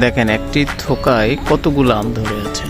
দেখেন একটি থোকায় কতগুলো আম ধরে আছে?